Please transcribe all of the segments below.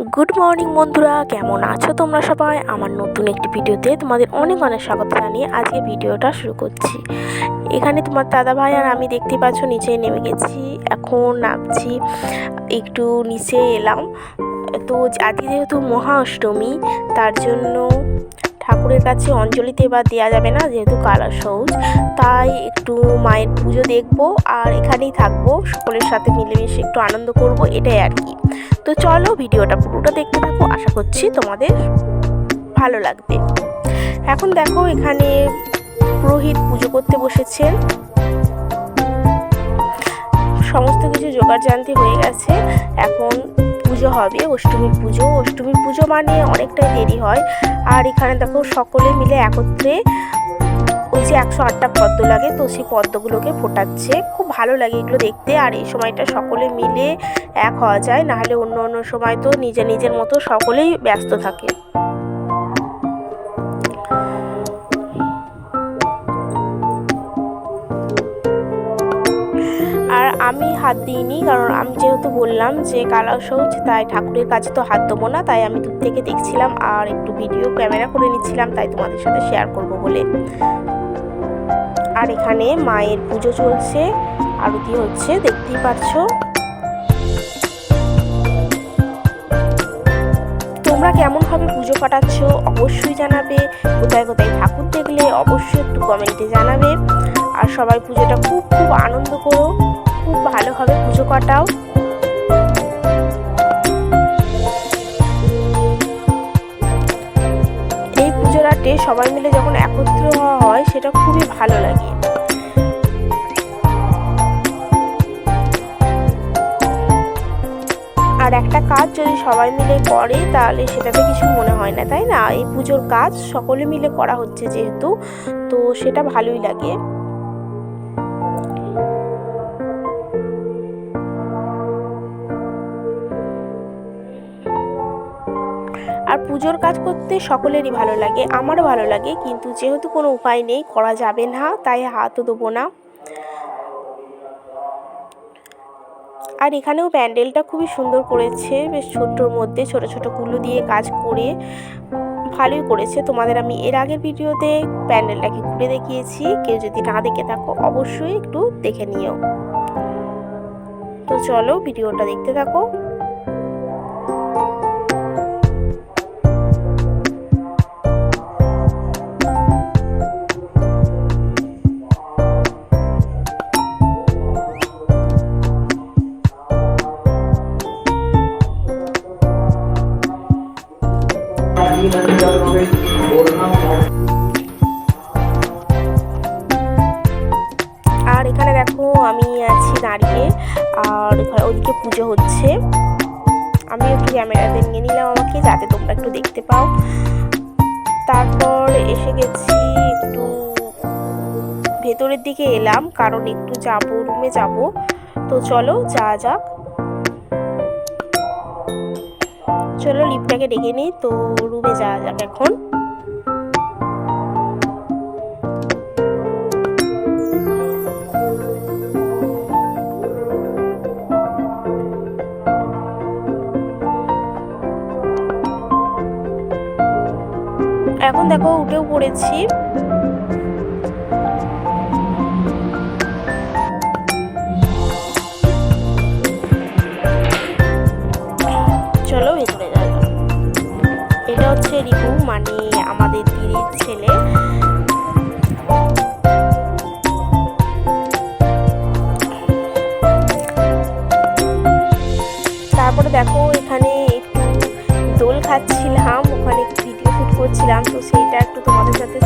Good morning বন্ধুরা। কেমন আছো তোমরা সবাই? আমার নতুন একটি ভিডিওতে তোমাদের অনেক অনেক স্বাগত জানিয়ে আজকে ভিডিওটা শুরু করছি। এখানে তোমার দাদা ভাই আর আমি দেখতে পাচ্ছ, নিচে নেমে গেছি। এখন নামছি, একটু নিচে এলাম। তো আজকে যেহেতু মহা অষ্টমী তার জন্য ঠাকুরের কাছে অঞ্জলিতে এবার দেওয়া যাবে না, যেহেতু কালা সৌজ তাই একটু মায়ের পুজো দেখব আর এখানেই থাকব, সকলের সাথে মিলেমিশে একটু আনন্দ করব, এটাই আর কি। তো চলো ভিডিওটা পুরোটা দেখতে থাকো, আশা করছি তোমাদের ভালো লাগবে। এখন দেখো এখানে পুরোহিত পুজো করতে বসেছেন সমস্ত কিছু জোগাড় জানতে হয়ে গেছে। এখন পুজো হবে, অষ্টমীর পুজো। অষ্টমীর পুজো মানে অনেকটাই দেরি হয়। আর এখানে দেখো সকলে মিলে একত্রে ওই যে একশো আটটা পদ্ম লাগে, তো সেই পদ্মগুলোকে ফোটাচ্ছে। খুব ভালো লাগে এগুলো দেখতে। আর এই সময়টা সকলে মিলে এক হওয়া যায়, নাহলে অন্য অন্য সময় তো নিজের নিজের মতো সকলেই ব্যস্ত থাকে। আমি হাত দিইনি, কারণ আমি যেহেতু বললাম যে কালা সৌচ তাই ঠাকুরের কাছে তো হাত দেবো না, তাই আমি দূর থেকে দেখছিলাম আর একটু ভিডিও ক্যামেরা করে নিচ্ছিলাম, তাই তোমাদের সাথে শেয়ার করব বলে। আর এখানে মায়ের পুজো চলছে, আরতি হচ্ছে, দেখতেই পাচ্ছ তোমরা কেমনভাবে পুজো কাটাচ্ছ, অবশ্যই জানাবে। কোথায় কোথায় ঠাকুর দেখলে অবশ্যই একটু কমেন্টে জানাবে। আর সবাই পুজোটা খুব খুব আনন্দ করো। খুব ভালোভাবে পুজো কাটাও। এই পুজোরাটে সবাই মিলে যখন একত্র হওয়া হয়, সেটা খুবই ভালো লাগে। আর একটা কাজ যদি সবাই মিলে করে, তাহলে সেটাতে কিছু মনে হয় না, তাই না? এই পুজোর কাজ সকলে মিলে করা হচ্ছে যেহেতু, তো সেটা ভালোই লাগে। আর পুজোর কাজ করতে সকলেরই ভালো লাগে, আমারও ভালো লাগে, কিন্তু যেহেতু কোনো উপায় নেই, করা যাবে না, তাই হাতও দেবো না। আর এখানেও প্যান্ডেলটা খুবই সুন্দর করেছে, বেশ ছোট্টর মধ্যে, ছোট ছোট কুলো দিয়ে কাজ করে ভালোই করেছে। তোমাদের আমি এর আগের ভিডিওতে প্যান্ডেলটাকে ঘুরে দেখিয়েছি, কেউ যদি না দেখে থাকো, অবশ্যই একটু দেখে নিও। তো চলো, ভিডিওটা দেখতে থাকো। আর এখানে দেখো, আমি আছি দাঁড়িয়ে, আর এখানে পুজো হচ্ছে। আমি একটু ক্যামেরাতে নিয়ে নিলাম আমাকে, যাতে তোমরা একটু দেখতে পাও। তারপর এসে গেছি একটু ভেতরের দিকে এলাম, কারণ একটু যাব, রুমে যাব। তো চলো যা যাক। চলো লিপটাকে ডেকে নিই। তো রুমে যাওয়া যাক এখন। এখন দেখো উঠেও পড়েছি।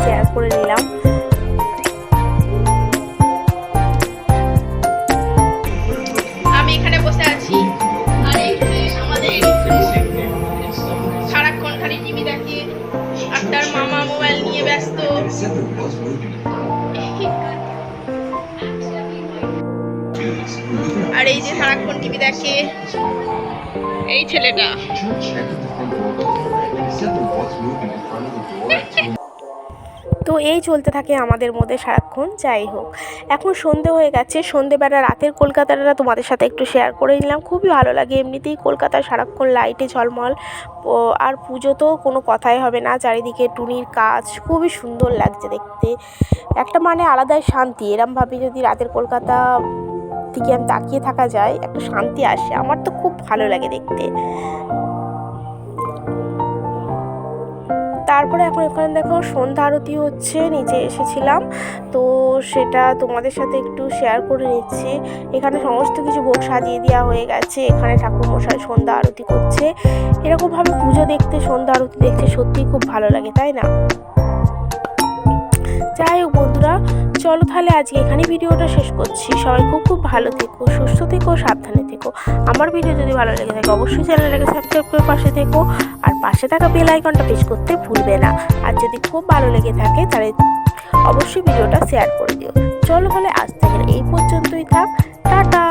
শেয়ার করে নিলাম। আমি এখানে বসে আছি। আর এই আমাদের সারাক্ষণ খালি টিভি দেখে আর তার মামা মোবাইল নিয়ে ব্যস্ত। আর এই যে সারাক্ষণ টিভি দেখে এই ছেলেটা। তো এই চলতে থাকে আমাদের মধ্যে সারাক্ষণ, যাই হোক। এখন সন্ধে হয়ে গেছে, সন্ধেবেলা রাতের কলকাতাটা তোমাদের সাথে একটু শেয়ার করে নিলাম। খুবই ভালো লাগে, এমনিতেই কলকাতায় সারাক্ষণ লাইটে ঝলমল। আর পুজো তো কোনো কথাই হবে না, চারিদিকে টুনির কাজ, খুবই সুন্দর লাগছে দেখতে। একটা মানে আলাদাই শান্তি, এরমভাবে যদি রাতের কলকাতা দিকে আমি তাকিয়ে থাকা যায়, একটা শান্তি আসে। আমার তো খুব ভালো লাগে দেখতে। তারপরে এখন এখানে দেখো সন্ধ্যা আরতি হচ্ছে, নিচে এসেছিলাম। তো সেটা তোমাদের সাথে একটু শেয়ার করে নিচ্ছি। এখানে সমস্ত কিছু ভোগ সাজিয়ে দেওয়া হয়ে গেছে। এখানে ঠাকুর মশাই সন্ধ্যা আরতি করছে। এরকমভাবে পুজো দেখতে, সন্ধ্যা আরতি দেখতে সত্যিই খুব ভালো লাগে, তাই না? যাই হোক বন্ধুরা চলো তাহলে আজকে এখানে ভিডিওটা শেষ করছি। সবাই খুব খুব ভালো থেকো, সুস্থ থেকো, সাবধানে থেকো। আমার ভিডিও যদি ভালো লেগে থাকে, অবশ্যই চ্যানেলটাকে সাবস্ক্রাইব করে পাশে থেকো। আর পাশে থাকা বেল আইকনটা প্রেস করতে ভুলবে না। আর যদি খুব ভালো লেগে থাকে, তাহলে অবশ্যই ভিডিওটা শেয়ার করে দিও। চলো তাহলে আজ থেকে এই পর্যন্তই থাক। টাটা!